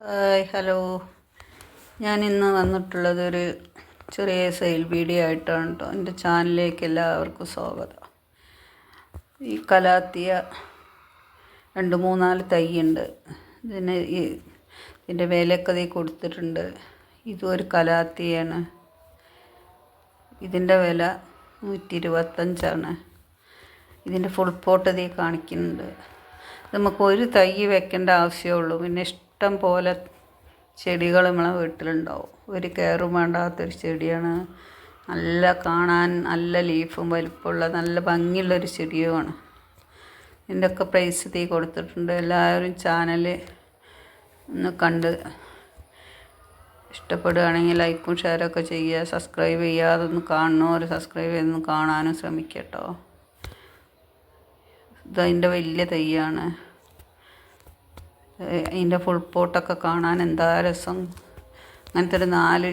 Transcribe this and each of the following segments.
Hi hello. ഞാൻ ഇന്ന് വന്നിട്ടുള്ളത് ഒരു ചെറിയ സെയിൽ വീഡിയോ ആയിട്ടാണ് കേട്ടോ എന്റെ ചാനലിലേക്ക് എല്ലാവർക്കും സ്വാഗതം. ഈ കലാത്തിയ രണ്ട് മൂന്നാൽ തൈയുണ്ട്. ഇതിന് ഈ ഇതിന്റെ വിലയൊക്കെ ദേ കൊടുത്തിട്ടുണ്ട്. ഇതും ഒരു കലാത്തിയാണ്. ഇതിന്റെ വില നൂറ്റി ഇരുപത്തഞ്ചാണ് ഇതിന്റെ ഫുൾ പോട്ട് ഇതേ കാണിക്കുന്നുണ്ട്. നമുക്ക് ഒരു തൈ വെക്കേണ്ട ആവശ്യമുള്ളൂ പിന്നെ ഇഷ്ടം പോലെ ചെടികൾ നമ്മളെ വീട്ടിലുണ്ടാവും. ഒരു കെയറും വേണ്ടാത്തൊരു ചെടിയാണ്. നല്ല കാണാൻ നല്ല ലീഫും വലിപ്പമുള്ള നല്ല ഭംഗിയുള്ളൊരു ചെടിയുമാണ്. ഇതിന്റെയൊക്കെ പ്രൈസ് തീ കൊടുത്തിട്ടുണ്ട്. എല്ലാവരും ചാനൽ ഒന്ന് കണ്ട് ഇഷ്ടപ്പെടുകയാണെങ്കിൽ ലൈക്കും ഷെയറൊക്കെ ചെയ്യുക. സബ്സ്ക്രൈബ് ചെയ്യാതെ ഒന്ന് കാണണവർ സബ്സ്ക്രൈബ് ചെയ്തൊന്ന് കാണാനും ശ്രമിക്കട്ടോ. ഇതതിന്റെ വലിയ തൈയാണ്. അതിന്റെ ഫുൾ പോട്ടൊക്കെ കാണാൻ എന്താ രസം? അങ്ങനത്തെ ഒരു നാല്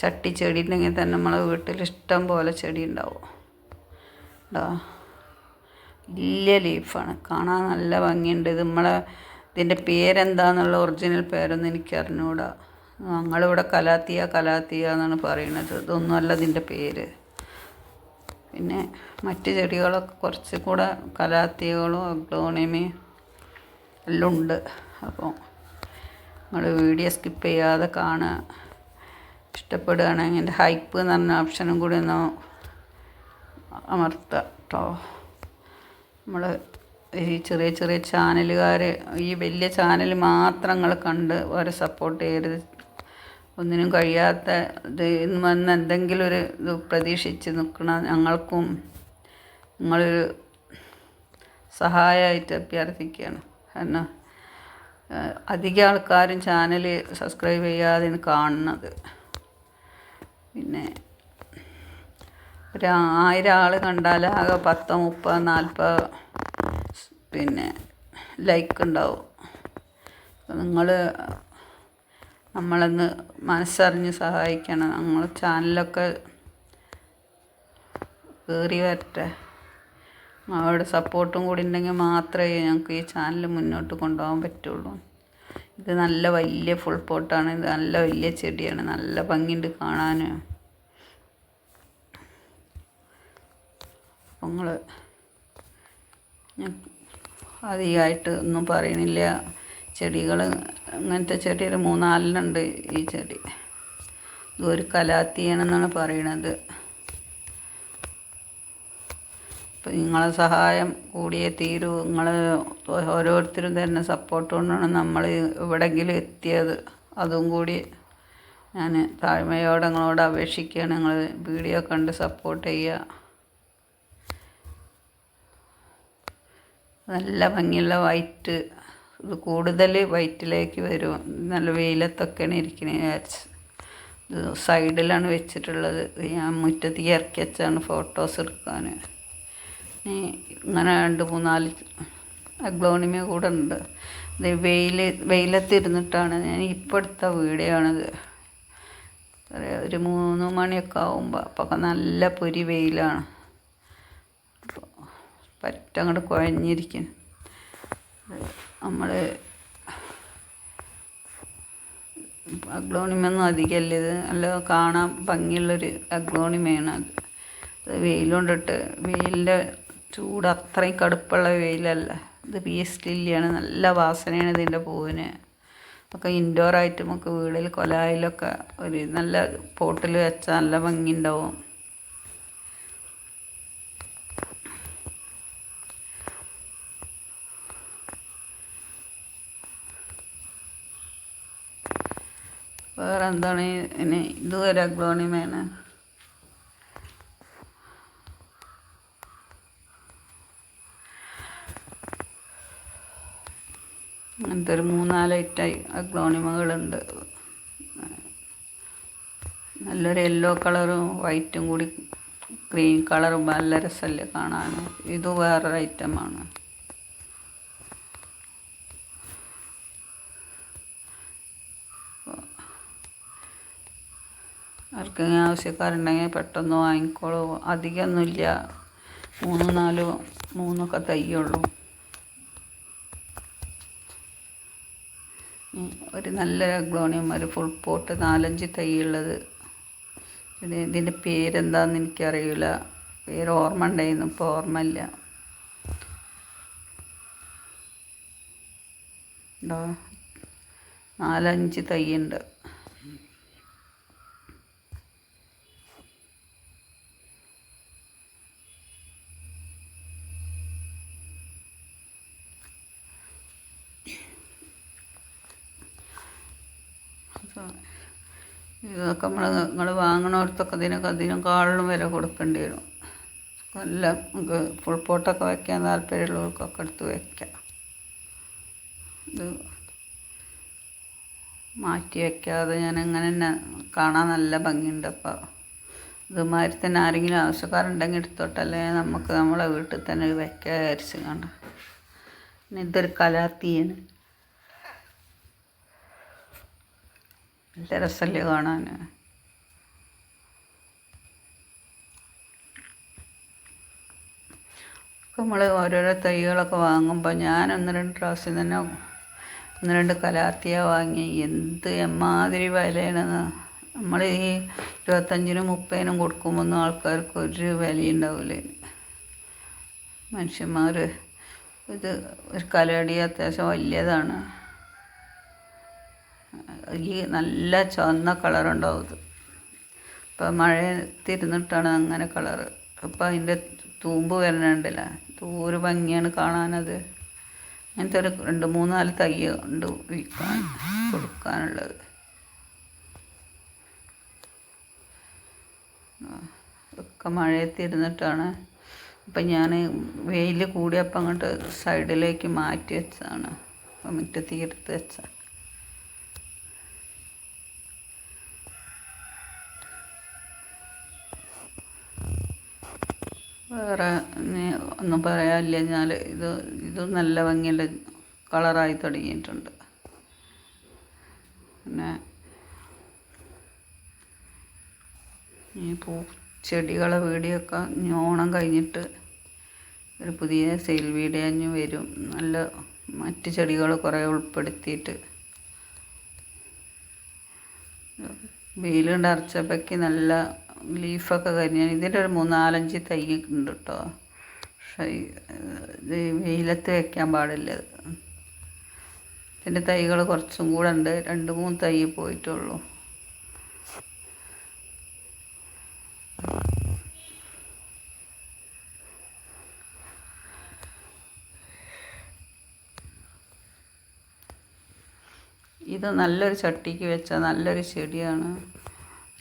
ചട്ടി ചെടി ഉണ്ടെങ്കിൽ തന്നെ നമ്മളെ വീട്ടിൽ ഇഷ്ടം പോലെ ചെടി ഉണ്ടാവും. ഉണ്ടോ വലിയ ലീഫാണ്. കാണാൻ നല്ല ഭംഗിയുണ്ട്. ഇത് നമ്മളെ ഇതിന്റെ പേരെന്താന്നുള്ള ഒറിജിനൽ പേരൊന്നും എനിക്ക് അറിഞ്ഞുകൂടാ ഞങ്ങളിവിടെ കലാത്തിയ കലാത്തിയ എന്നാണ് പറയുന്നത് ഇതൊന്നുമല്ല ഇതിന്റെ പേര്. പിന്നെ മറ്റ് ചെടികളൊക്കെ കുറച്ച് കൂടെ കലാത്തിയകളും അഗ്ലോണിമയും എല്ലാം ഉണ്ട്. അപ്പോൾ നിങ്ങൾ വീഡിയോ സ്കിപ്പ് ചെയ്യാതെ കാണുക. ഇഷ്ടപ്പെടുകയാണെങ്കിൽ എന്റെ ഹൈപ്പ് എന്ന് പറഞ്ഞ ഓപ്ഷനും കൂടി ഒന്ന് അമർത്തുക കേട്ടോ. നമ്മൾ ഈ ചെറിയ ചെറിയ ചാനലുകാർ ഈ വലിയ ചാനൽ മാത്രം നിങ്ങൾ കണ്ട് അവരെ സപ്പോർട്ട് ചെയ്യരുത്. ഒന്നിനും കഴിയാത്ത ഇത് വന്ന് എന്തെങ്കിലും ഒരു ഇത് പ്രതീക്ഷിച്ച് നിൽക്കണ ഞങ്ങൾക്കും നിങ്ങളൊരു സഹായമായിട്ട് അഭ്യർത്ഥിക്കുകയാണ്. കാരണം അധികം ആൾക്കാരും ചാനൽ സബ്സ്ക്രൈബ് ചെയ്യാതെ കാണുന്നത്. പിന്നെ ഒരു ആയിരം ആൾ കണ്ടാൽ ആകെ പത്ത് മുപ്പത് നാൽപ്പത് പിന്നെ ലൈക്ക് ഉണ്ടാവും. നിങ്ങൾ നമ്മളൊന്ന് മനസ്സറിഞ്ഞ് സഹായിക്കണം. നമ്മൾ ചാനലൊക്കെ കയറി വരട്ടെ. അവരുടെ സപ്പോർട്ടും കൂടി ഉണ്ടെങ്കിൽ മാത്രമേ ഞങ്ങൾക്ക് ഈ ചാനൽ മുന്നോട്ട് കൊണ്ടുപോകാൻ പറ്റുള്ളൂ. ഇത് നല്ല വലിയ ഫുൾ പോട്ടാണ് ഇത് നല്ല വലിയ ചെടിയാണ്. നല്ല ഭംഗിയുണ്ട് കാണാൻ. നിങ്ങൾ ഞാൻ അധികമായിട്ട് ഒന്നും പറയുന്നില്ല ചെടികൾ അങ്ങനത്തെ ചെടി ഒരു മൂന്നാലിനുണ്ട് ഈ ചെടി. ഇത് ഇതൊരു കലാത്തിയാണെന്നാണ് പറയണത് അപ്പം നിങ്ങളെ സഹായം കൂടിയേ തീരൂ. നിങ്ങൾ ഓരോരുത്തരും തന്നെ സപ്പോർട്ട് കൊണ്ടാണ് നമ്മൾ എവിടെയെങ്കിലും എത്തിയത്. അതും കൂടി ഞാൻ താഴ്മയോടെ നിങ്ങളോട് അപേക്ഷിക്കുകയാണ്. നിങ്ങൾ വീഡിയോ കണ്ട് സപ്പോർട്ട് ചെയ്യുക. നല്ല ഭംഗിയുള്ള വൈറ്റ്. ഇത് കൂടുതൽ വൈറ്റിലേക്ക് വരും. നല്ല വെയിലത്തൊക്കെയാണ് ഇരിക്കുന്നത് സൈഡിലാണ് വെച്ചിട്ടുള്ളത്. ഞാൻ മുറ്റത്തേക്ക് ഇറക്കി വെച്ചാണ് ഫോട്ടോസ് എടുക്കാൻ ഇങ്ങനെ രണ്ട് മൂന്നാൽ അഗ്ലോണിമ കൂടെ ഉണ്ട്. ഇത് വെയിൽ വെയിലത്തിരുന്നിട്ടാണ് ഞാൻ ഇപ്പോൾ എടുത്ത വീഡിയോ ഒരു മൂന്ന് മണിയൊക്കെ ആകുമ്പോൾ അപ്പോൾ നല്ല പൊരി വെയിലാണ്. പറ്റങ്ങോട്ട് കുഴഞ്ഞിരിക്കും നമ്മൾ അഗ്ലോണിമൊന്നും അധികമല്ല ഇത്. നല്ല കാണാൻ ഭംഗിയുള്ളൊരു അഗ്ലോണിമയാണ് അത്. വെയിലുകൊണ്ടിട്ട് വെയിലിന്റെ ചൂട് അത്രയും കടുപ്പുള്ള വെയിലല്ല. ഇത് പീസ് ലില്ലിയാണ് നല്ല വാസനയാണ് ഇതിന്റെ പൂവിന്. ഒക്കെ ഇൻഡോറായിട്ട് നമുക്ക് വീടിൽ കൊലായിലൊക്കെ ഒരു നല്ല പോട്ടിൽ വെച്ചാൽ നല്ല ഭംഗി ഉണ്ടാവും വേറെ എന്താണ് ഇനി ഇതുവരെ അഗ്ലോണിമയാണ് അങ്ങനത്തെ ഒരു മൂന്നാൽ ഐറ്റായി. അഗ്ലോണിമകളുണ്ട് നല്ലൊരു യെല്ലോ കളറും വൈറ്റും കൂടി ഗ്രീൻ കളറും നല്ല രസമല്ലേ കാണാൻ. ഇത് വേറൊരു ഐറ്റമാണ് ആർക്കെങ്കിലും ആവശ്യക്കാരുണ്ടെങ്കിൽ പെട്ടെന്ന് വാങ്ങിക്കോളൂ. അധികമൊന്നുമില്ല. മൂന്ന് നാല് മൂന്നൊക്കെ തയ്യുള്ളൂ ഉം, ഒരു നല്ല അഗ്ലോണിയം ഒരു ഫുൾ പോട്ട് നാലഞ്ച് തൈ ഉള്ളത്. പിന്നെ ഇതിന്റെ പേരെന്താന്ന് എനിക്കറിയില്ല. പേര് ഓർമ്മ ഉണ്ടായിരുന്നു ഇപ്പോൾ ഓർമ്മയില്ല നാലഞ്ച് തൈയുണ്ട് ഇതൊക്കെ നമ്മൾ നിങ്ങൾ വാങ്ങണോടത്തൊക്കെ ഇതിനൊക്കെ അതിനേക്കാളും വില കൊടുക്കേണ്ടി വരും. എല്ലാം നമുക്ക് ഫുൾ പോട്ടൊക്കെ വയ്ക്കാൻ താല്പര്യമുള്ളവർക്കൊക്കെ എടുത്ത് വയ്ക്കാം ഇത് മാറ്റി വയ്ക്കാതെ ഞാൻ അങ്ങനെ തന്നെ കാണാൻ നല്ല ഭംഗിയുണ്ട്. അപ്പോൾ ഇതുമാതിരി തന്നെ ആരെങ്കിലും ആവശ്യക്കാരുണ്ടെങ്കിൽ എടുത്തോട്ടല്ലേ നമുക്ക് നമ്മളെ വീട്ടിൽ തന്നെ വയ്ക്കാതെ വിചാരിച്ച് കണ്ട ഇതൊരു കലാത്തിയാണ് നല്ല രസമല്ലേ കാണാൻ? നമ്മൾ ഓരോരോ തൈകളൊക്കെ വാങ്ങുമ്പോൾ ഞാൻ ഒന്ന് രണ്ട് പ്രാവശ്യം തന്നെ ഒന്ന് രണ്ട് കലാത്തിയ വാങ്ങി. എന്ത് എമ്മാതിരി വിലയാണെന്ന്. നമ്മൾ ഈ ഇരുപത്തഞ്ചിനും മുപ്പതിനും കൊടുക്കുമ്പോൾ ആൾക്കാർക്ക് ഒരു വിലയുണ്ടാവില്ല മനുഷ്യന്മാർ ഇത് ഒരു കലയടി അത്യാവശ്യം വലിയതാണ്. ഈ നല്ല ചുവന്ന കളറുണ്ടാവും ഇത്. ഇപ്പം മഴ തിരുന്നിട്ടാണ് അങ്ങനെ കളറ്. അപ്പം അതിന്റെ തൂമ്പ് വരണുണ്ടല്ല തൂര് ഭംഗിയാണ് കാണാനത്. അങ്ങനത്തെ ഒരു രണ്ട് മൂന്ന് നാല് തൈ ഉണ്ട് വിൽക്കാൻ കൊടുക്കാനുള്ളത്. ഒക്കെ മഴയത്തിരുന്നിട്ടാണ്. അപ്പം ഞാൻ വെയിൽ കൂടിയപ്പോൾ അങ്ങോട്ട് സൈഡിലേക്ക് മാറ്റി വെച്ചതാണ്. മുറ്റത്ത് എടുത്ത് വെച്ച വേറെ ഒന്നും പറയാനില്ല. ഞാൻ ഇത് ഇത് നല്ല ഭംഗിയുള്ള കളറായി തുടങ്ങിയിട്ടുണ്ട്. പിന്നെ ഈ പൂ ചെടികളെ വീടിയൊക്കെ ഞോണം കഴിഞ്ഞിട്ട് ഒരു പുതിയ സെയിൽ വീഡിയോ വരും. നല്ല മറ്റ് ചെടികൾ കുറേ ഉൾപ്പെടുത്തിയിട്ട്. അരച്ചപ്പയ്ക്ക് നല്ല ലീഫൊക്കെ കരിഞ്ഞാൽ ഇതിന്റെ ഒരു മൂന്നാലഞ്ച് തൈ ഉണ്ട് കേട്ടോ. പക്ഷേ ഇത് വെയിലത്ത് വെക്കാൻ പാടില്ല ഇത്. ഇതിന്റെ തൈകൾ കുറച്ചും കൂടെ ഉണ്ട്. രണ്ട് മൂന്ന് തൈ പോയിട്ടുള്ളൂ. ഇത് നല്ലൊരു ചട്ടിക്ക് വെച്ച നല്ലൊരു ചെടിയാണ്.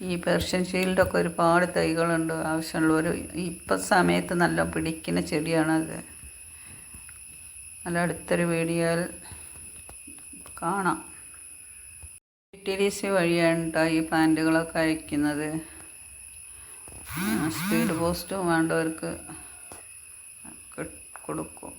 ഈ പെർഷ്യൻ ഷീൽഡൊക്കെ ഒരുപാട് തൈകളുണ്ട്. ആവശ്യമുള്ളവർ ഇപ്പം സമയത്ത് നല്ല പിടിക്കുന്ന ചെടിയാണത് നല്ല അടുത്തൊരു വീടിയാൽ കാണാം. ടി വഴിയാണ് കേട്ടോ ഈ പ്ലാന്റുകളൊക്കെ അയക്കുന്നത്. സ്പീഡ് പോസ്റ്റും വേണ്ടവർക്ക് കൊടുക്കും.